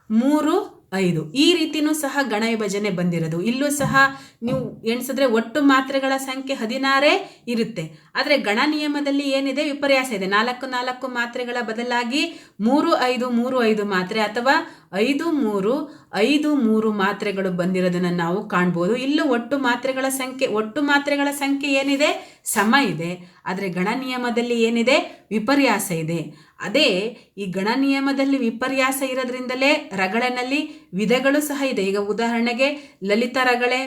Speaker 1: ಮೂರು ಐದು. ಈ ರೀತಿನೂ ಸಹ ಗಣ ವಿಭಜನೆ ಬಂದಿರೋದು. ಇಲ್ಲೂ ಸಹ ನೀವು ಎಣಿಸಿದ್ರೆ ಒಟ್ಟು ಮಾತ್ರೆಗಳ ಸಂಖ್ಯೆ ಹದಿನಾರೇ ಇರುತ್ತೆ. ಆದರೆ ಗಣ ನಿಯಮದಲ್ಲಿ ಏನಿದೆ? ವಿಪರ್ಯಾಸ ಇದೆ. ನಾಲ್ಕು ನಾಲ್ಕು ಮಾತ್ರೆಗಳ ಬದಲಾಗಿ ಮೂರು ಐದು ಮೂರು ಐದು ಮಾತ್ರೆ ಅಥವಾ ಐದು ಮೂರು ಐದು ಮೂರು ಮಾತ್ರೆಗಳು ಬಂದಿರೋದನ್ನು ನಾವು ಕಾಣ್ಬೋದು. ಇಲ್ಲೂ ಒಟ್ಟು ಮಾತ್ರೆಗಳ ಸಂಖ್ಯೆ, ಒಟ್ಟು ಮಾತ್ರೆಗಳ ಸಂಖ್ಯೆ ಏನಿದೆ? ಸಮ ಇದೆ. ಆದರೆ ಗಣ ನಿಯಮದಲ್ಲಿ ಏನಿದೆ? ವಿಪರ್ಯಾಸ ಇದೆ. ಅದೇ ಈ ಗಣ ನಿಯಮದಲ್ಲಿ ವಿಪರ್ಯಾಸ ಇರೋದ್ರಿಂದಲೇ ರಗಳೆನಲ್ಲಿ ವಿಧಗಳು ಸಹ ಇದೆ. ಈಗ ಉದಾಹರಣೆಗೆ ಲಲಿತ ರಗಳೆ,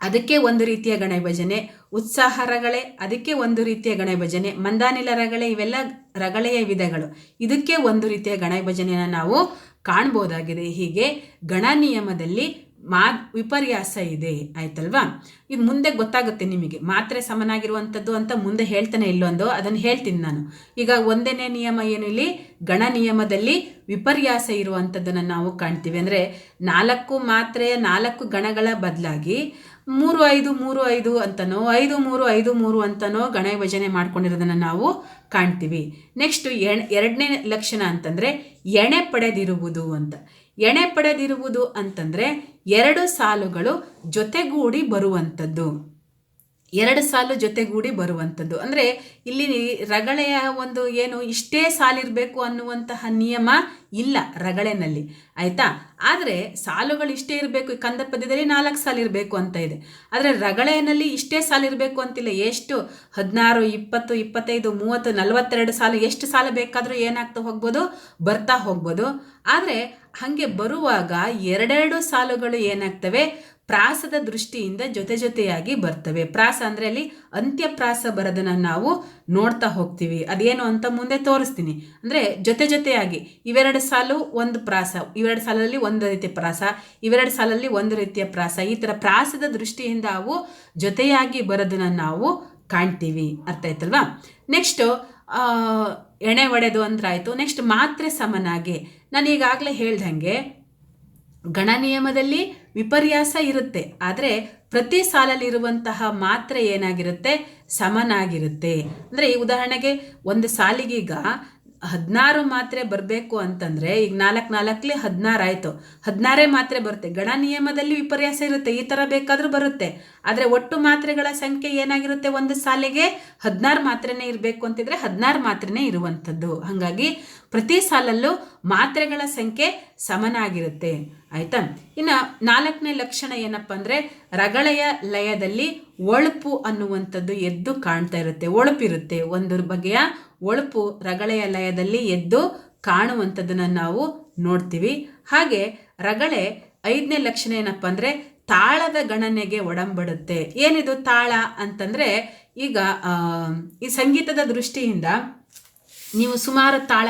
Speaker 1: ಅದಕ್ಕೆ ಒಂದು ರೀತಿಯ ಗಣ ವಿಭಜನೆ ಉತ್ಸಾಹ ರಗಳೆ, ಅದಕ್ಕೆ ಒಂದು ರೀತಿಯ ಗಣ ವಿಭಜನೆ ಮಂದಾನಿಲ ರಗಳೆ, ಇವೆಲ್ಲ ರಗಳೆಯ ವಿಧಗಳು. ಇದಕ್ಕೆ ಒಂದು ರೀತಿಯ ಗಣ ವಿಭಜನೆಯನ್ನು ನಾವು ಕಾಣ್ಬೋದಾಗಿದೆ. ಹೀಗೆ ಗಣ ನಿಯಮದಲ್ಲಿ ಮಾ ವಿಪರ್ಯಾಸ ಇದೆ, ಆಯ್ತಲ್ವಾ? ಇದು ಮುಂದೆ ಗೊತ್ತಾಗುತ್ತೆ ನಿಮಗೆ. ಮಾತ್ರೆ ಸಮನಾಗಿರುವಂಥದ್ದು ಅಂತ ಮುಂದೆ ಹೇಳ್ತಾನೆ ಇಲ್ಲೊಂದು ಅದನ್ನು ಹೇಳ್ತೀನಿ ನಾನು. ಈಗ ಒಂದನೇ ನಿಯಮ ಏನು ಇಲ್ಲಿ? ಗಣ ನಿಯಮದಲ್ಲಿ ವಿಪರ್ಯಾಸ ಇರುವಂಥದ್ದನ್ನು ನಾವು ಕಾಣ್ತೀವಿ. ಅಂದರೆ ನಾಲ್ಕು ಮಾತ್ರೆಯ ನಾಲ್ಕು ಗಣಗಳ ಬದಲಾಗಿ ಮೂರು ಐದು ಮೂರು ಐದು ಅಂತನೋ, ಐದು ಮೂರು ಐದು ಮೂರು ಅಂತನೋ ಗಣ ವಿಭಜನೆ ಮಾಡ್ಕೊಂಡಿರೋದನ್ನು ನಾವು ಕಾಣ್ತೀವಿ. ನೆಕ್ಸ್ಟ್ ಎಣ್ ಎರಡನೇ ಲಕ್ಷಣ ಅಂತಂದರೆ ಎಣೆ ಪಡೆದಿರುವುದು ಅಂತ. ಎಣೆ ಪಡೆದಿರುವುದು ಅಂತಂದರೆ ಎರಡು ಸಾಲುಗಳು ಜೊತೆಗೂಡಿ ಬರುವಂಥದ್ದು ಎರಡು ಸಾಲು ಜೊತೆಗೂಡಿ ಬರುವಂಥದ್ದು ಅಂದರೆ ಇಲ್ಲಿ ರಗಳೆಯ ಒಂದು ಏನು ಇಷ್ಟೇ ಸಾಲಿರಬೇಕು ಅನ್ನುವಂತಹ ನಿಯಮ ಇಲ್ಲ ರಗಳೆನಲ್ಲಿ. ಆಯಿತಾ? ಆದರೆ ಸಾಲುಗಳು ಇಷ್ಟೇ ಇರಬೇಕು. ಕಂದ ಪದ್ಯದಲ್ಲಿ ನಾಲ್ಕು ಸಾಲು ಇರಬೇಕು ಅಂತ ಇದೆ. ಆದರೆ ರಗಳೆಯಲ್ಲಿ ಇಷ್ಟೇ ಸಾಲು ಇರಬೇಕು ಅಂತಿಲ್ಲ. ಎಷ್ಟು? ಹದಿನಾರು, ಇಪ್ಪತ್ತು, ಇಪ್ಪತ್ತೈದು, ಮೂವತ್ತು, ನಲವತ್ತೆರಡು ಸಾಲು. ಎಷ್ಟು ಸಾಲು ಬೇಕಾದರೂ ಏನಾಗ್ತಾ ಹೋಗ್ಬೋದು? ಬರ್ತಾ ಹೋಗ್ಬೋದು. ಆದರೆ ಹಾಗೆ ಬರುವಾಗ ಎರಡೆರಡು ಸಾಲುಗಳು ಏನಾಗ್ತವೆ? ಪ್ರಾಸದ ದೃಷ್ಟಿಯಿಂದ ಜೊತೆ ಜೊತೆಯಾಗಿ ಬರ್ತವೆ. ಪ್ರಾಸ ಅಂದರೆ ಅಲ್ಲಿ ಅಂತ್ಯಪ್ರಾಸ ಬರೋದನ್ನು ನಾವು ನೋಡ್ತಾ ಹೋಗ್ತೀವಿ. ಅದೇನು ಅಂತ ಮುಂದೆ ತೋರಿಸ್ತೀನಿ. ಅಂದರೆ ಜೊತೆ ಜೊತೆಯಾಗಿ ಇವೆರಡು ಸಾಲು ಒಂದು ಪ್ರಾಸ. ಇವೆರಡು ಸಾಲಲ್ಲಿ ಒಂದು ರೀತಿಯ ಪ್ರಾಸ. ಇವೆರಡು ಸಾಲಲ್ಲಿ ಒಂದು ರೀತಿಯ ಪ್ರಾಸ. ಈ ಥರ ಪ್ರಾಸದ ದೃಷ್ಟಿಯಿಂದ ಅವು ಜೊತೆಯಾಗಿ ಬರೋದನ್ನು ನಾವು ಕಾಣ್ತೀವಿ. ಅರ್ಥ ಆಯ್ತಲ್ವಾ? ನೆಕ್ಸ್ಟು ಎಣೆ ಒಡೆದು ಅಂದ್ರಾಯ್ತು. ನೆಕ್ಸ್ಟ್ ಮಾತ್ರೆ ಸಮನಾಗಿ. ನಾನು ಈಗಾಗಲೇ ಹೇಳ್ದಂಗೆ ಗಣ ನಿಯಮದಲ್ಲಿ ವಿಪರ್ಯಾಸ ಇರುತ್ತೆ. ಆದರೆ ಪ್ರತಿ ಸಾಲಲ್ಲಿರುವಂತಹ ಮಾತ್ರೆ ಏನಾಗಿರುತ್ತೆ? ಸಮನಾಗಿರುತ್ತೆ. ಅಂದರೆ ಈ ಉದಾಹರಣೆಗೆ ಒಂದು ಸಾಲಿಗೀಗ ಹದಿನಾರು ಮಾತ್ರೆ ಬರಬೇಕು ಅಂತಂದರೆ ಈಗ ನಾಲ್ಕು ನಾಲ್ಕಲೆ ಹದಿನಾರು ಆಯಿತು. ಹದಿನಾರೇ ಮಾತ್ರೆ ಬರುತ್ತೆ. ಗಣ ನಿಯಮದಲ್ಲಿ ವಿಪರ್ಯಾಸ ಇರುತ್ತೆ. ಈ ಥರ ಬೇಕಾದರೂ ಬರುತ್ತೆ. ಆದರೆ ಒಟ್ಟು ಮಾತ್ರೆಗಳ ಸಂಖ್ಯೆ ಏನಾಗಿರುತ್ತೆ? ಒಂದು ಸಾಲಿಗೆ ಹದಿನಾರು ಮಾತ್ರೆನೇ ಇರಬೇಕು ಅಂತಿದ್ರೆ ಹದಿನಾರು ಮಾತ್ರೆನೇ ಇರುವಂಥದ್ದು. ಹಾಗಾಗಿ ಪ್ರತಿ ಸಾಲಲ್ಲೂ ಮಾತ್ರೆಗಳ ಸಂಖ್ಯೆ ಸಮನಾಗಿರುತ್ತೆ. ಆಯಿತಾ? ಇನ್ನು ನಾಲ್ಕನೇ ಲಕ್ಷಣ ಏನಪ್ಪ ಅಂದರೆ ರಗಳೆಯ ಲಯದಲ್ಲಿ ಒಳಪು ಅನ್ನುವಂಥದ್ದು ಎದ್ದು ಕಾಣ್ತಾ ಇರುತ್ತೆ. ಒಳಪಿರುತ್ತೆ. ಒಂದು ಬಗೆಯ ಒಳುಪು ರಗಳೆಯ ಲಯದಲ್ಲಿ ಎದ್ದು ಕಾಣುವಂಥದ್ದನ್ನು ನಾವು ನೋಡ್ತೀವಿ. ಹಾಗೆ ರಗಳೆ ಐದನೇ ಲಕ್ಷಣ ಏನಪ್ಪ ಅಂದರೆ ತಾಳದ ಗಣನೆಗೆ ಒಡಂಬಡುತ್ತೆ. ಏನಿದು ತಾಳ ಅಂತಂದರೆ ಈಗ ಈ ಸಂಗೀತದ ದೃಷ್ಟಿಯಿಂದ ನೀವು ಸುಮಾರು ತಾಳ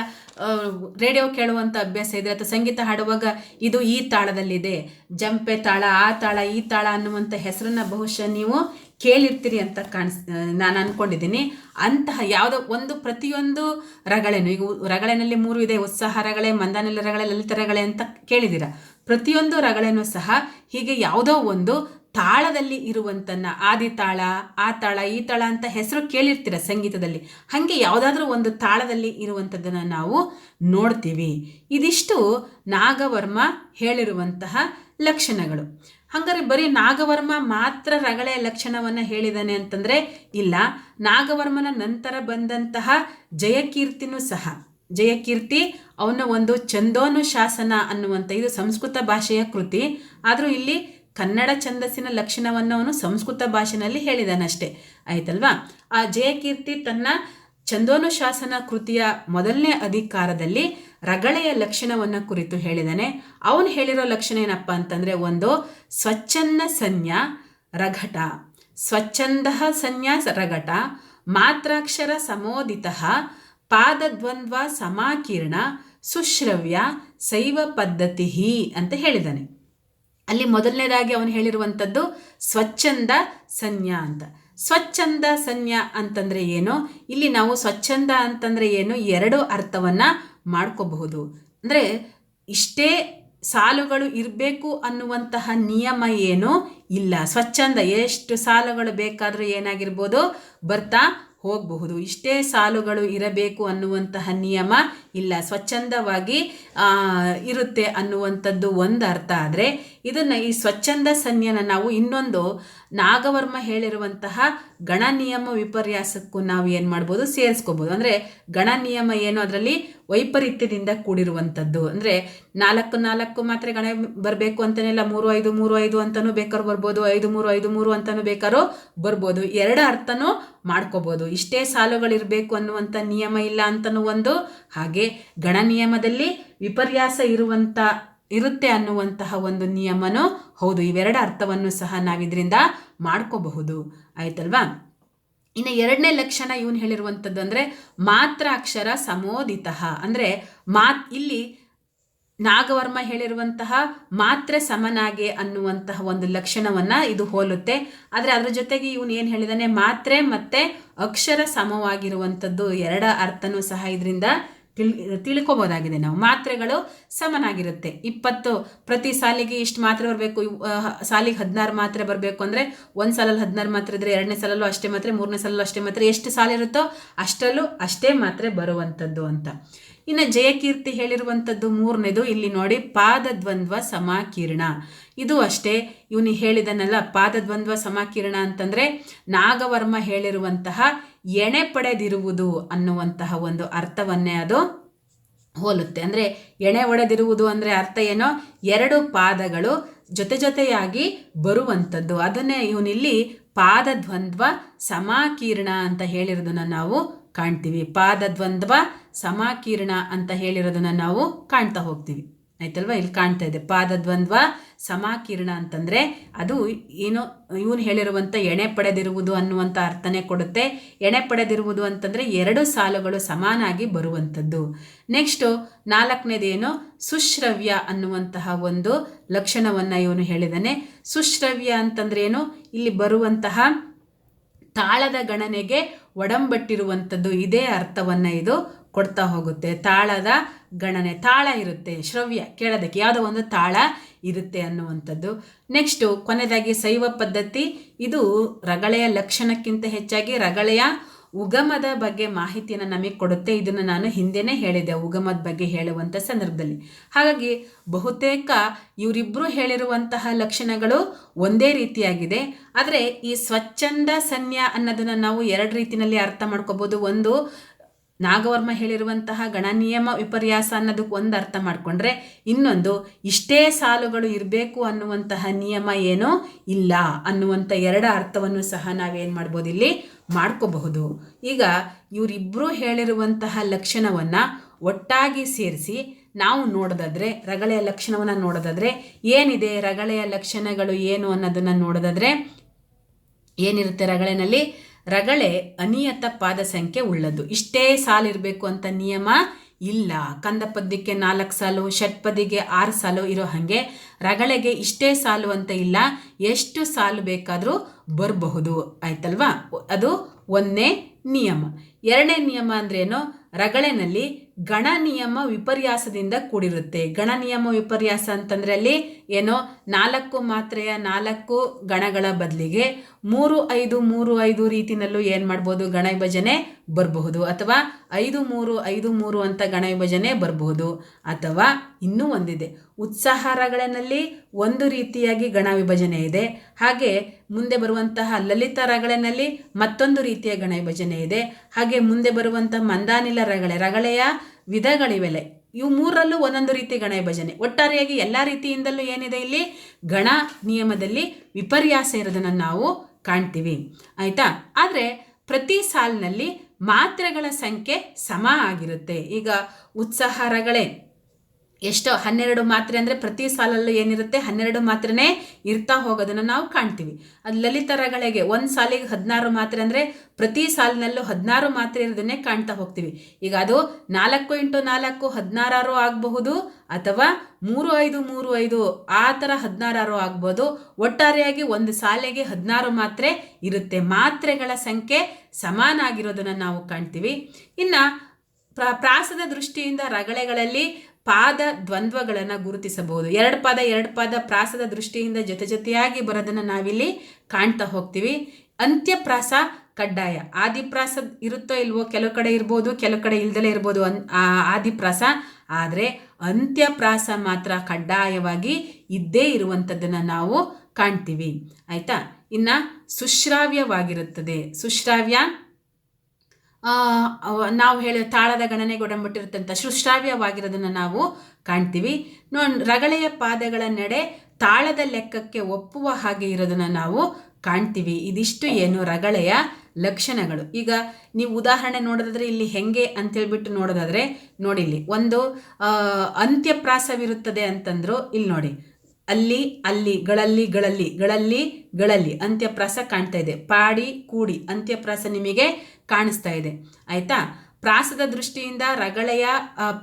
Speaker 1: ರೇಡಿಯೋ ಕೇಳುವಂಥ ಅಭ್ಯಾಸ ಇದೆ ಅಥವಾ ಸಂಗೀತ ಹಾಡುವಾಗ ಇದು ಈ ತಾಳದಲ್ಲಿದೆ. ಜಂಪೆ ತಾಳ, ಆ ತಾಳ, ಈ ತಾಳ ಅನ್ನುವಂಥ ಹೆಸರನ್ನು ಬಹುಶಃ ನೀವು ಕೇಳಿರ್ತೀರಿ ಅಂತ ಕಾಣಿಸ್ ನಾನು ಅಂದ್ಕೊಂಡಿದ್ದೀನಿ ಅಂತಹ ಯಾವುದೋ ಒಂದು ಪ್ರತಿಯೊಂದು ರಗಳೆನು, ಈಗ ರಗಳೆನಲ್ಲಿ ಮೂರು ಇದೆ, ಉತ್ಸಾಹ ರಗಳೆ ಮಂದಾನೆಲ್ಲ ರಗಳೆ, ಲಲಿತ ರಗಳೆ ಅಂತ ಕೇಳಿದ್ದೀರ ಪ್ರತಿಯೊಂದು ರಗಳೆನೂ ಸಹ ಹೀಗೆ ಯಾವುದೋ ಒಂದು ತಾಳದಲ್ಲಿ ಇರುವಂತನ್ನ ಆದಿ ತಾಳ, ಆ ತಾಳ, ಈ ತಾಳ ಅಂತ ಹೆಸರು ಕೇಳಿರ್ತೀರ ಸಂಗೀತದಲ್ಲಿ. ಹಾಗೆ ಯಾವುದಾದ್ರೂ ಒಂದು ತಾಳದಲ್ಲಿ ಇರುವಂಥದ್ದನ್ನು ನಾವು ನೋಡ್ತೀವಿ. ಇದಿಷ್ಟು ನಾಗವರ್ಮ ಹೇಳಿರುವಂತಹ ಲಕ್ಷಣಗಳು. ಹಾಗಾದ್ರೆ ಬರೀ ನಾಗವರ್ಮ ಮಾತ್ರ ರಗಳೆಯ ಲಕ್ಷಣವನ್ನು ಹೇಳಿದಾನೆ ಅಂತಂದರೆ ಇಲ್ಲ. ನಾಗವರ್ಮನ ನಂತರ ಬಂದಂತಹ ಜಯಕೀರ್ತಿನೂ ಸಹ. ಜಯಕೀರ್ತಿ ಅವನ ಒಂದು ಚಂದೋನು ಶಾಸನ ಅನ್ನುವಂಥ ಇದು ಸಂಸ್ಕೃತ ಭಾಷೆಯ ಕೃತಿ. ಆದರೂ ಇಲ್ಲಿ ಕನ್ನಡ ಛಂದಸ್ಸಿನ ಲಕ್ಷಣವನ್ನು ಅವನು ಸಂಸ್ಕೃತ ಭಾಷೆಯಲ್ಲಿ ಹೇಳಿದಾನಷ್ಟೇ. ಆಯ್ತಲ್ವಾ? ಆ ಜಯಕೀರ್ತಿ ತನ್ನ ಚಂದೋನುಶಾಸನ ಕೃತಿಯ ಮೊದಲನೇ ಅಧಿಕಾರದಲ್ಲಿ ರಗಳೆಯ ಲಕ್ಷಣವನ್ನ ಕುರಿತು ಹೇಳಿದಾನೆ. ಅವನು ಹೇಳಿರೋ ಲಕ್ಷಣ ಏನಪ್ಪ ಅಂತಂದ್ರೆ ಒಂದು, ಸ್ವಚ್ಛನ್ನ ಸಂಜ್ಞಾ ರಘಟ. ಸ್ವಚ್ಛಂದ ಸಂಜ್ಞಾ ರಘಟ. ಮಾತ್ರಾಕ್ಷರ ಸಮೋದಿತ ಪಾದದ್ವಂದ್ವ ಸಮಾಕೀರ್ಣ ಸುಶ್ರವ್ಯ ಶೈವ ಪದ್ಧತಿ ಅಂತ ಹೇಳಿದಾನೆ. ಅಲ್ಲಿ ಮೊದಲನೇದಾಗಿ ಅವನು ಹೇಳಿರುವಂಥದ್ದು, ಸ್ವಚ್ಛಂದ ಸಂಜ್ಞಾ ಅಂತ. ಸ್ವಚ್ಛಂದ ಸನ್ಯ ಅಂತಂದರೆ ಏನು? ಇಲ್ಲಿ ನಾವು ಸ್ವಚ್ಛಂದ ಅಂತಂದರೆ ಏನು? ಎರಡು ಅರ್ಥವನ್ನು ಮಾಡ್ಕೋಬಹುದು. ಅಂದರೆ ಇಷ್ಟೇ ಸಾಲುಗಳು ಇರಬೇಕು ಅನ್ನುವಂತಹ ನಿಯಮ ಏನು? ಇಲ್ಲ. ಸ್ವಚ್ಛಂದ ಎಷ್ಟು ಸಾಲುಗಳು ಬೇಕಾದರೂ ಏನಾಗಿರ್ಬೋದು ಬರ್ತಾ ಹೋಗಬಹುದು. ಇಷ್ಟೇ ಸಾಲುಗಳು ಇರಬೇಕು ಅನ್ನುವಂತಹ ನಿಯಮ ಇಲ್ಲ. ಸ್ವಚ್ಛಂದವಾಗಿ ಇರುತ್ತೆ ಅನ್ನುವಂಥದ್ದು ಒಂದು ಅರ್ಥ ಆದರೆ ಇದನ್ನು ಈ ಸ್ವಚ್ಛಂದ ಸನ್ಯನ ನಾವು ಇನ್ನೊಂದು ನಾಗವರ್ಮ ಹೇಳಿರುವಂತಹ ಗಣ ನಿಯಮ ವಿಪರ್ಯಾಸಕ್ಕೂ ನಾವು ಏನು ಮಾಡ್ಬೋದು ಸೇರಿಸ್ಕೋಬೋದು. ಅಂದರೆ ಗಣ ನಿಯಮ ಏನು? ಅದರಲ್ಲಿ ವೈಪರೀತ್ಯದಿಂದ ಕೂಡಿರುವಂಥದ್ದು. ಅಂದರೆ ನಾಲ್ಕು ನಾಲ್ಕು ಮಾತ್ರ ಗಣ ಬರಬೇಕು ಅಂತಲೇ ಮೂರು ಐದು ಮೂರು ಐದು ಅಂತಲೂ ಬೇಕಾದ್ರೂ ಬರ್ಬೋದು, ಐದು, ಮೂರು ಐದು, ಮೂರು ಅಂತಲೂ ಬೇಕಾದ್ರೂ ಬರ್ಬೋದು. ಎರಡು ಅರ್ಥನೂ ಮಾಡ್ಕೋಬೋದು. ಇಷ್ಟೇ ಸಾಲುಗಳಿರಬೇಕು ಅನ್ನುವಂಥ ನಿಯಮ ಇಲ್ಲ ಅಂತಲೂ ಒಂದು. ಹಾಗೆ ಗಣ ನಿಯಮದಲ್ಲಿ ವಿಪರ್ಯಾಸ ಇರುವಂಥ ಇರುತ್ತೆ ಅನ್ನುವಂತಹ ಒಂದು ನಿಯಮನೂ? ಹೌದು, ಇವೆರಡ ಅರ್ಥವನ್ನು ಸಹ ನಾವಿದ್ರಿಂದ ಮಾಡ್ಕೋಬಹುದು. ಆಯ್ತಲ್ವಾ? ಇನ್ನು ಎರಡನೇ ಲಕ್ಷಣ ಇವನು ಹೇಳಿರುವಂಥದ್ದು ಅಂದರೆ ಮಾತ್ರ ಅಕ್ಷರ ಸಮೋದಿತ. ಅಂದರೆ ಮಾತ್, ಇಲ್ಲಿ ನಾಗವರ್ಮ ಹೇಳಿರುವಂತಹ ಮಾತ್ರ ಸಮನಾಗೆ ಅನ್ನುವಂತಹ ಒಂದು ಲಕ್ಷಣವನ್ನು ಇದು ಹೋಲುತ್ತೆ. ಆದರೆ ಅದರ ಜೊತೆಗೆ ಇವನು ಏನು ಹೇಳಿದಾನೆ? ಮಾತ್ರೆ ಮತ್ತು ಅಕ್ಷರ ಸಮವಾಗಿರುವಂಥದ್ದು ಎರಡ ಅರ್ಥನೂ ಸಹ ಇದರಿಂದ ತಿಳ್, ತಿಳ್ಕೊಬೋದಾಗಿದೆ ನಾವು. ಮಾತ್ರೆಗಳು ಸಮನಾಗಿರುತ್ತೆ. ಇಪ್ಪತ್ತು ಪ್ರತಿ ಸಾಲಿಗೆ ಇಷ್ಟು ಮಾತ್ರೆ ಬರಬೇಕು. ಸಾಲಿಗೆ ಹದಿನಾರು ಮಾತ್ರೆ ಬರಬೇಕು ಅಂದರೆ ಒಂದು ಸಾಲಲ್ಲಿ ಹದಿನಾರು ಮಾತ್ರೆ ಇದ್ದರೆ ಎರಡನೇ ಸಾಲಲ್ಲೂ ಅಷ್ಟೇ ಮಾತ್ರೆ, ಮೂರನೇ ಸಾಲಲ್ಲೂ ಅಷ್ಟೇ ಮಾತ್ರೆ. ಎಷ್ಟು ಸಾಲಿರುತ್ತೋ ಅಷ್ಟರಲ್ಲೂ ಅಷ್ಟೇ ಮಾತ್ರೆ ಬರುವಂಥದ್ದು ಅಂತ. ಇನ್ನು ಜಯಕೀರ್ತಿ ಹೇಳಿರುವಂಥದ್ದು ಮೂರನೇದು. ಇಲ್ಲಿ ನೋಡಿ ಪಾದದ್ವಂದ್ವ ಸಮಾಕೀರ್ಣ. ಇದು ಅಷ್ಟೇ, ಇವನು ಹೇಳಿದನಲ್ಲ ಪಾದದ್ವಂದ್ವ ಸಮಕಿರಣ ಅಂತಂದರೆ ನಾಗವರ್ಮ ಹೇಳಿರುವಂತಹ ಎಣೆ ಪಡೆದಿರುವುದು ಅನ್ನುವಂತಹ ಒಂದು ಅರ್ಥವನ್ನೇ ಅದು ಹೋಲುತ್ತೆ. ಅಂದರೆ ಎಣೆ ಒಡೆದಿರುವುದು ಅಂದರೆ ಅರ್ಥ ಏನೋ, ಎರಡು ಪಾದಗಳು ಜೊತೆ ಜೊತೆಯಾಗಿ ಬರುವಂಥದ್ದು. ಅದನ್ನೇ ಇವನಿಲ್ಲಿ ಪಾದದ್ವಂದ್ವ ಸಮಾಕೀರ್ಣ ಅಂತ ಹೇಳಿರೋದನ್ನು ನಾವು ಕಾಣ್ತೀವಿ. ಪಾದದ್ವಂದ್ವ ಸಮಾಕೀರ್ಣ ಅಂತ ಹೇಳಿರೋದನ್ನ ನಾವು ಕಾಣ್ತಾ ಹೋಗ್ತೀವಿ. ಆಯ್ತಲ್ವಾ? ಇಲ್ಲಿ ಕಾಣ್ತಾ ಇದೆ. ಪಾದದ್ವಂದ್ವ, ಸಮಾಕೀರ್ಣ ಅಂತಂದರೆ ಅದು ಏನು ಇವನು ಹೇಳಿರುವಂಥ ಎಣೆ ಪಡೆದಿರುವುದು ಅನ್ನುವಂಥ ಅರ್ಥನೇ ಕೊಡುತ್ತೆ. ಎಣೆ ಪಡೆದಿರುವುದು ಅಂತಂದರೆ ಎರಡು ಸಾಲುಗಳು ಸಮಾನಾಗಿ ಬರುವಂಥದ್ದು. ನೆಕ್ಸ್ಟು ನಾಲ್ಕನೇದೇನು ಸುಶ್ರವ್ಯ ಅನ್ನುವಂತಹ ಒಂದು ಲಕ್ಷಣವನ್ನು ಇವನು ಹೇಳಿದಾನೆ. ಸುಶ್ರವ್ಯ ಅಂತಂದ್ರೆ ಏನು? ಇಲ್ಲಿ ಬರುವಂತಹ ತಾಳದ ಗಣನೆಗೆ ಒಡಂಬಟ್ಟಿರುವಂಥದ್ದು ಇದೇ ಅರ್ಥವನ್ನು ಇದು ಕೊಡ್ತಾ ಹೋಗುತ್ತೆ. ತಾಳದ ಗಣನೆ, ತಾಳ ಇರುತ್ತೆ, ಶ್ರವ್ಯ, ಕೇಳೋದಕ್ಕೆ ಯಾವುದೋ ಒಂದು ತಾಳ ಇರುತ್ತೆ ಅನ್ನುವಂಥದ್ದು. ನೆಕ್ಸ್ಟು ಕೊನೆಯದಾಗಿ ಶೈವ ಪದ್ಧತಿ, ಇದು ರಗಳೆಯ ಲಕ್ಷಣಕ್ಕಿಂತ ಹೆಚ್ಚಾಗಿ ರಗಳೆಯ ಉಗಮದ ಬಗ್ಗೆ ಮಾಹಿತಿಯನ್ನು ನಮಗೆ ಕೊಡುತ್ತೆ. ಇದನ್ನು ನಾನು ಹಿಂದೆನೇ ಹೇಳಿದೆ, ಉಗಮದ ಬಗ್ಗೆ ಹೇಳುವಂಥ ಸಂದರ್ಭದಲ್ಲಿ. ಹಾಗಾಗಿ ಬಹುತೇಕ ಇವರಿಬ್ಬರು ಹೇಳಿರುವಂತಹ ಲಕ್ಷಣಗಳು ಒಂದೇ ರೀತಿಯಾಗಿದೆ. ಆದರೆ ಈ ಸ್ವಚ್ಛಂದ ಸನ್ಯ ಅನ್ನೋದನ್ನು ನಾವು ಎರಡು ರೀತಿಯಲ್ಲಿ ಅರ್ಥ ಮಾಡ್ಕೋಬೋದು. ಒಂದು ನಾಗವರ್ಮ ಹೇಳಿರುವಂತಹ ಗಣನಿಯಮ ವಿಪರ್ಯಾಸ ಅನ್ನೋದಕ್ಕೆ ಒಂದು ಅರ್ಥ ಮಾಡಿಕೊಂಡ್ರೆ ಇನ್ನೊಂದು, ಇಷ್ಟೇ ಸಾಲುಗಳು ಇರಬೇಕು ಅನ್ನುವಂತಹ ನಿಯಮ ಏನೋ ಇಲ್ಲ ಅನ್ನುವಂಥ ಎರಡು ಅರ್ಥವನ್ನು ಸಹ ನಾವೇನು ಮಾಡ್ಬೋದು ಇಲ್ಲಿ ಮಾಡ್ಕೋಬಹುದು. ಈಗ ಇವರಿಬ್ಬರು ಹೇಳಿರುವಂತಹ ಲಕ್ಷಣವನ್ನು ಒಟ್ಟಾಗಿ ಸೇರಿಸಿ ನಾವು ನೋಡೋದಾದರೆ, ರಗಳೆಯ ಲಕ್ಷಣವನ್ನು ನೋಡೋದಾದರೆ ಏನಿದೆ, ರಗಳೆಯ ಲಕ್ಷಣಗಳು ಏನು ಅನ್ನೋದನ್ನು ನೋಡೋದಾದರೆ ಏನಿರುತ್ತೆ ರಗಳೆನಲ್ಲಿ? ರಗಳೆ ಅನಿಯತ ಪಾದ ಸಂಖ್ಯೆ ಉಳ್ಳದು ಇಷ್ಟೇ ಸಾಲಿರಬೇಕು ಅಂತ ನಿಯಮ ಇಲ್ಲ. ಕಂದ ಪದ್ಯಕ್ಕೆ ನಾಲ್ಕು ಸಾಲು, ಷಟ್ಪದಿಗೆ ಆರು ಸಾಲು ಇರೋ ಹಾಗೆ ರಗಳೆಗೆ ಇಷ್ಟೇ ಸಾಲು ಅಂತ ಇಲ್ಲ. ಎಷ್ಟು ಸಾಲು ಬೇಕಾದರೂ ಬರಬಹುದು. ಆಯ್ತಲ್ವಾ? ಅದು ಒಂದನೇ ನಿಯಮ. ಎರಡನೇ ನಿಯಮ ಅಂದ್ರೇನು ರಗಳೆನಲ್ಲಿ ಗಣ ನಿಯಮ ವಿಪರ್ಯಾಸದಿಂದ ಕೂಡಿರುತ್ತೆ. ಗಣ ನಿಯಮ ವಿಪರ್ಯಾಸ ಅಂತಂದ್ರೆ ಅಲ್ಲಿ ಏನೋ? ನಾಲ್ಕು ಮಾತ್ರೆಯ ನಾಲ್ಕು ಗಣಗಳ ಬದಲಿಗೆ ಮೂರು ಐದು ಮೂರು ಐದು ರೀತಿನಲ್ಲೂ ಏನು ಮಾಡ್ಬೋದು? ಗಣ ವಿಭಜನೆ ಬರಬಹುದು. ಅಥವಾ ಐದು ಮೂರು ಐದು ಮೂರು ಅಂತ ಗಣ ವಿಭಜನೆ ಬರಬಹುದು. ಅಥವಾ ಇನ್ನೂ ಒಂದಿದೆ. ಉತ್ಸಾಹಾರಗಳಲ್ಲಿ ಒಂದು ರೀತಿಯಾಗಿ ಗಣ ವಿಭಜನೆ ಇದೆ. ಹಾಗೆ ಮುಂದೆ ಬರುವಂತಹ ಲಲಿತ ರಗಳೆನಲ್ಲಿ ಮತ್ತೊಂದು ರೀತಿಯ ಗಣ ವಿಭಜನೆ ಇದೆ. ಹಾಗೆ ಮುಂದೆ ಬರುವಂತಹ ಮಂದಾನಿಲ ರಗಳೆ, ರಗಳೆಯ ವಿಧಗಳಿವೆಲೆ. ಇವು ಮೂರರಲ್ಲೂ ಒಂದೊಂದು ರೀತಿ ಗಣ ವಿಭಜನೆ ಒಟ್ಟಾರೆಯಾಗಿ ಎಲ್ಲ ರೀತಿಯಿಂದಲೂ ಏನಿದೆ ಇಲ್ಲಿ? ಗಣ ನಿಯಮದಲ್ಲಿ ವಿಪರ್ಯಾಸ ಇರೋದನ್ನು ನಾವು ಕಾಣ್ತೀವಿ. ಆಯಿತಾ? ಆದರೆ ಪ್ರತಿ ಸಾಲಿನಲ್ಲಿ ಮಾತ್ರೆಗಳ ಸಂಖ್ಯೆ ಸಮ ಆಗಿರುತ್ತೆ. ಈಗ ಉತ್ಸಾಹ ರಗಳೆ ಎಷ್ಟೋ ಹನ್ನೆರಡು ಮಾತ್ರೆ ಅಂದರೆ ಪ್ರತಿ ಸಾಲಲ್ಲೂ ಏನಿರುತ್ತೆ? ಹನ್ನೆರಡು ಮಾತ್ರೆನೇ ಇರ್ತಾ ಹೋಗೋದನ್ನು ನಾವು ಕಾಣ್ತೀವಿ. ಅದು ಲಲಿತರಗಳಿಗೆ ಒಂದು ಸಾಲಿಗೆ ಹದಿನಾರು ಮಾತ್ರೆ ಅಂದರೆ ಪ್ರತಿ ಸಾಲಿನಲ್ಲೂ ಹದಿನಾರು ಮಾತ್ರೆ ಇರೋದನ್ನೇ ಕಾಣ್ತಾ ಹೋಗ್ತೀವಿ. ಈಗ ಅದು ನಾಲ್ಕು ಇಂಟು ನಾಲ್ಕು ಹದಿನಾರು ಆಗಬಹುದು ಅಥವಾ ಮೂರು ಐದು ಮೂರು ಐದು ಆ ಥರ ಹದಿನಾರು ಆಗ್ಬೋದು. ಒಟ್ಟಾರೆಯಾಗಿ ಒಂದು ಸಾಲಿಗೆ ಹದಿನಾರು ಮಾತ್ರೆ ಇರುತ್ತೆ. ಮಾತ್ರೆಗಳ ಸಂಖ್ಯೆ ಸಮಾನ ಆಗಿರೋದನ್ನು ನಾವು ಕಾಣ್ತೀವಿ. ಇನ್ನು ಪ್ರಾಸದ ದೃಷ್ಟಿಯಿಂದ ರಗಳೆಗಳಲ್ಲಿ ಪಾದ ದ್ವಂದ್ವಗಳನ್ನು ಗುರುತಿಸಬಹುದು. ಎರಡು ಪಾದ ಎರಡು ಪಾದ ಪ್ರಾಸದ ದೃಷ್ಟಿಯಿಂದ ಜೊತೆ ಜೊತೆಯಾಗಿ ಬರೋದನ್ನು ನಾವಿಲ್ಲಿ ಕಾಣ್ತಾ ಹೋಗ್ತೀವಿ. ಅಂತ್ಯಪ್ರಾಸ ಕಡ್ಡಾಯ. ಆದಿಪ್ರಾಸ ಇರುತ್ತೋ ಇಲ್ವೋ ಕೆಲವು ಕಡೆ ಇರ್ಬೋದು, ಕೆಲವು ಕಡೆ ಇಲ್ದಲೇ ಇರ್ಬೋದು ಅನ್ ಆದಿಪ್ರಾಸ. ಆದರೆ ಅಂತ್ಯಪ್ರಾಸ ಮಾತ್ರ ಕಡ್ಡಾಯವಾಗಿ ಇದ್ದೇ ಇರುವಂಥದ್ದನ್ನು ನಾವು ಕಾಣ್ತೀವಿ. ಆಯಿತಾ? ಇನ್ನು ಸುಶ್ರಾವ್ಯವಾಗಿರುತ್ತದೆ. ಸುಶ್ರಾವ್ಯ ನಾವು ಹೇಳಿ ತಾಳದ ಗಣನೆಗೆ ಒಡಂಬಟ್ಟಿರುತ್ತಂಥ ಸುಶ್ರಾವ್ಯವಾಗಿರೋದನ್ನು ನಾವು ಕಾಣ್ತೀವಿ. ನೋ ರಗಳೆಯ ಪಾದಗಳ ನಡೆ ತಾಳದ ಲೆಕ್ಕಕ್ಕೆ ಒಪ್ಪುವ ಹಾಗೆ ಇರೋದನ್ನು ನಾವು ಕಾಣ್ತೀವಿ. ಇದಿಷ್ಟು ಏನು ರಗಳೆಯ ಲಕ್ಷಣಗಳು. ಈಗ ನೀವು ಉದಾಹರಣೆ ನೋಡೋದಾದ್ರೆ ಇಲ್ಲಿ ಹೆಂಗೆ ಅಂತೇಳ್ಬಿಟ್ಟು ನೋಡೋದಾದ್ರೆ ನೋಡಿಲ್ಲಿ. ಒಂದು ಅಂತ್ಯಪ್ರಾಸವಿರುತ್ತದೆ ಅಂತಂದ್ರು ಇಲ್ಲಿ ನೋಡಿ ಅಲ್ಲಿ ಅಲ್ಲಿ, ಗಳಲ್ಲಿ ಗಳಲ್ಲಿ ಗಳಲ್ಲಿ ಗಳಲ್ಲಿ ಅಂತ್ಯಪ್ರಾಸ ಕಾಣ್ತಾ ಇದೆ. ಪಾಡಿ, ಕೂಡಿ ಅಂತ್ಯಪ್ರಾಸ ನಿಮಗೆ ಕಾಣಿಸ್ತಾ ಇದೆ. ಆಯ್ತಾ? ಪ್ರಾಸದ ದೃಷ್ಟಿಯಿಂದ ರಗಳೆಯ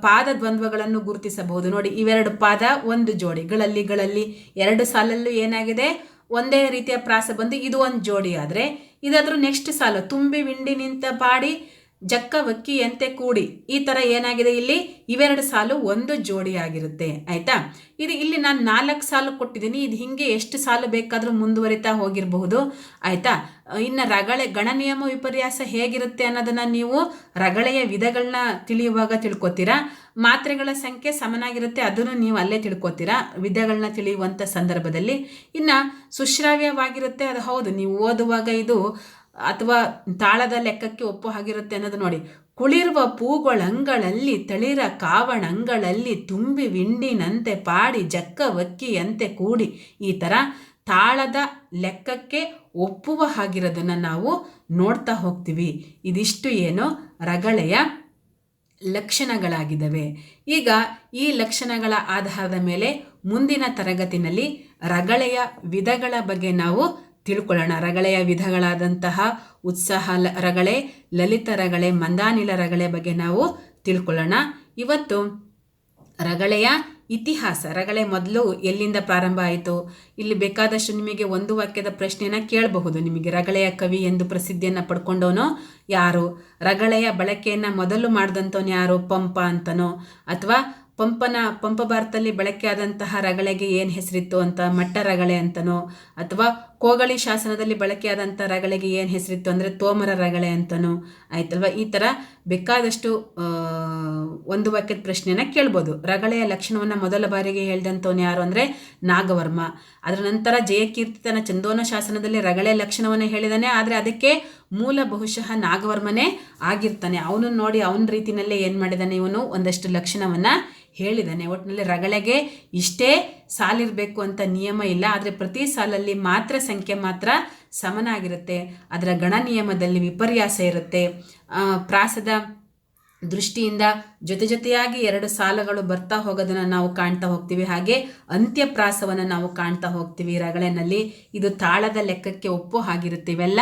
Speaker 1: ಪಾದ ದ್ವಂದ್ವಗಳನ್ನು ಗುರುತಿಸಬಹುದು. ನೋಡಿ, ಇವೆರಡು ಪಾದ, ಒಂದು ಜೋಡಿ. ಗಳಲ್ಲಿ ಗಳಲ್ಲಿ, ಎರಡು ಸಾಲಲ್ಲೂ ಏನಾಗಿದೆ? ಒಂದೇ ರೀತಿಯ ಪ್ರಾಸ ಬಂದು ಇದು ಒಂದು ಜೋಡಿ ಆದರೆ, ಇದಾದರೂ ನೆಕ್ಸ್ಟ್ ಸಾಲು. ತುಂಬಿ, ವಿಂಡಿ ನಿಂತ ಪಾಡಿ ಜಕ್ಕ ವಕ್ಕಿಯಂತೆ ಕೂಡಿ. ಈ ಥರ ಏನಾಗಿದೆ ಇಲ್ಲಿ? ಇವೆರಡು ಸಾಲು ಒಂದು ಜೋಡಿ ಆಗಿರುತ್ತೆ. ಆಯಿತಾ? ಇದು ಇಲ್ಲಿ ನಾನು ನಾಲ್ಕು ಸಾಲು ಕೊಟ್ಟಿದ್ದೀನಿ. ಇದು ಹಿಂಗೆ ಎಷ್ಟು ಸಾಲು ಬೇಕಾದರೂ ಮುಂದುವರಿತಾ ಹೋಗಿರಬಹುದು. ಆಯಿತಾ? ಇನ್ನು ರಗಳೆ ಗಣನಿಯಮ ವಿಪರ್ಯಾಸ ಹೇಗಿರುತ್ತೆ ಅನ್ನೋದನ್ನು ನೀವು ರಗಳೆಯ ವಿಧಗಳನ್ನ ತಿಳಿಯುವಾಗ ತಿಳ್ಕೊತೀರಾ? ಮಾತ್ರೆಗಳ ಸಂಖ್ಯೆ ಸಮನಾಗಿರುತ್ತೆ ಅದನ್ನು ನೀವು ಅಲ್ಲೇ ತಿಳ್ಕೊತೀರಾ? ವಿಧಗಳನ್ನ ತಿಳಿಯುವಂಥ ಸಂದರ್ಭದಲ್ಲಿ. ಇನ್ನು ಸುಶ್ರಾವ್ಯವಾಗಿರುತ್ತೆ ಅದು ಹೌದು. ನೀವು ಓದುವಾಗ ಇದು ಅಥವಾ ತಾಳದ ಲೆಕ್ಕಕ್ಕೆ ಒಪ್ಪು ಹಾಗಿರುತ್ತೆ ಅನ್ನೋದು ನೋಡಿ. ಕುಳಿರುವ ಪೂಗಳಂಗಳಲ್ಲಿ, ತಳಿರ ಕಾವಣಂಗಳಲ್ಲಿ ತುಂಬಿ ವಿಂಡಿನಂತೆ ಪಾಡಿ, ಜಕ್ಕ ವಕ್ಕಿಯಂತೆ ಕೂಡಿ ಈ ಥರ ತಾಳದ ಲೆಕ್ಕಕ್ಕೆ ಒಪ್ಪುವ ಹಾಗಿರೋದನ್ನು ನಾವು ನೋಡ್ತಾ ಹೋಗ್ತೀವಿ. ಇದಿಷ್ಟು ಏನು ರಗಳೆಯ ಲಕ್ಷಣಗಳಾಗಿದ್ದಾವೆ. ಈಗ ಈ ಲಕ್ಷಣಗಳ ಆಧಾರದ ಮೇಲೆ ಮುಂದಿನ ತರಗತಿನಲ್ಲಿ ರಗಳೆಯ ವಿಧಗಳ ಬಗ್ಗೆ ನಾವು ತಿಳ್ಕೊಳ್ಳೋಣ. ರಗಳೆಯ ವಿಧಗಳಾದಂತಹ ಉತ್ಸಾಹ ರಗಳೆ, ಲಲಿತ ರಗಳೆ, ಮಂದಾನಿಲ ರಗಳೆ ಬಗ್ಗೆ ನಾವು ತಿಳ್ಕೊಳ್ಳೋಣ. ಇವತ್ತು ರಗಳೆಯ ಇತಿಹಾಸ, ರಗಳೆ ಮೊದಲು ಎಲ್ಲಿಂದ ಪ್ರಾರಂಭ ಆಯಿತು? ಇಲ್ಲಿ ಬೇಕಾದಷ್ಟು ನಿಮಗೆ ಒಂದು ವಾಕ್ಯದ ಪ್ರಶ್ನೆಯನ್ನು ಕೇಳಬಹುದು. ನಿಮಗೆ ರಗಳೆಯ ಕವಿ ಎಂದು ಪ್ರಸಿದ್ಧಿಯನ್ನು ಪಡ್ಕೊಂಡವನು ಯಾರು? ರಗಳೆಯ ಬಳಕೆಯನ್ನು ಮೊದಲು ಮಾಡಿದಂಥವನು ಯಾರು? ಪಂಪ ಅಂತನೋ? ಅಥವಾ ಪಂಪನ, ಪಂಪ ಭಾರತದಲ್ಲಿ ಬಳಕೆಯಾದಂತಹ ರಗಳೆಗೆ ಏನು ಹೆಸರಿತ್ತು ಅಂತ? ಮಟ್ಟ ರಗಳೆ ಅಂತನೋ? ಅಥವಾ ಕೋಗಳಿ ಶಾಸನದಲ್ಲಿ ಬಳಕೆಯಾದಂಥ ರಗಳೆಗೆ ಏನು ಹೆಸರಿತ್ತು ಅಂದರೆ ತೋಮರ ರಗಳೆ ಅಂತನೂ ಆಯ್ತಲ್ವ? ಈ ಥರ ಬೇಕಾದಷ್ಟು ಒಂದು ವಾಕ್ಯದ ಪ್ರಶ್ನೆನ ಕೇಳ್ಬೋದು. ರಗಳೆಯ ಲಕ್ಷಣವನ್ನು ಮೊದಲ ಬಾರಿಗೆ ಹೇಳಿದಂಥವನು ಯಾರು ಅಂದರೆ ನಾಗವರ್ಮ. ಅದರ ನಂತರ ಜಯಕೀರ್ತಿ ಚಂದೋನ ಶಾಸನದಲ್ಲಿ ರಗಳೆಯ ಲಕ್ಷಣವನ್ನು ಹೇಳಿದಾನೆ, ಆದರೆ ಅದಕ್ಕೆ ಮೂಲ ಬಹುಶಃ ನಾಗವರ್ಮನೇ ಆಗಿರ್ತಾನೆ. ಅವನು ನೋಡಿ ಅವನ ರೀತಿಯಲ್ಲೇ ಏನು ಮಾಡಿದಾನೆ ಇವನು? ಒಂದಷ್ಟು ಲಕ್ಷಣವನ್ನು ಹೇಳಿದ್ದಾನೆ. ಒಟ್ಟಿನಲ್ಲಿ ರಗಳೆಗೆ ಇಷ್ಟೇ ಸಾಲಿರಬೇಕು ಅಂತ ನಿಯಮ ಇಲ್ಲ. ಆದರೆ ಪ್ರತಿ ಸಾಲಲ್ಲಿ ಮಾತ್ರ ಸಂಖ್ಯೆ ಮಾತ್ರ ಸಮನಾಗಿರುತ್ತೆ. ಅದರ ಗಣ ನಿಯಮದಲ್ಲಿ ವಿಪರ್ಯಾಸ ಇರುತ್ತೆ. ಪ್ರಾಸದ ದೃಷ್ಟಿಯಿಂದ ಜೊತೆ ಜೊತೆಯಾಗಿ ಎರಡು ಸಾಲಗಳು ಬರ್ತಾ ಹೋಗೋದನ್ನು ನಾವು ಕಾಣ್ತಾ ಹೋಗ್ತೀವಿ. ಹಾಗೆ ಅಂತ್ಯಪ್ರಾಸವನ್ನು ನಾವು ಕಾಣ್ತಾ ಹೋಗ್ತೀವಿ ರಗಳೆನಲ್ಲಿ. ಇದು ತಾಳದ ಲೆಕ್ಕಕ್ಕೆ ಒಪ್ಪು ಆಗಿರುತ್ತೆ. ಇವೆಲ್ಲ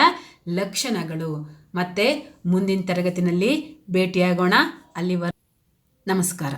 Speaker 1: ಲಕ್ಷಣಗಳು. ಮತ್ತೆ ಮುಂದಿನ ತರಗತಿನಲ್ಲಿ ಭೇಟಿಯಾಗೋಣ. ಅಲ್ಲಿವರೆಗೂ ನಮಸ್ಕಾರ.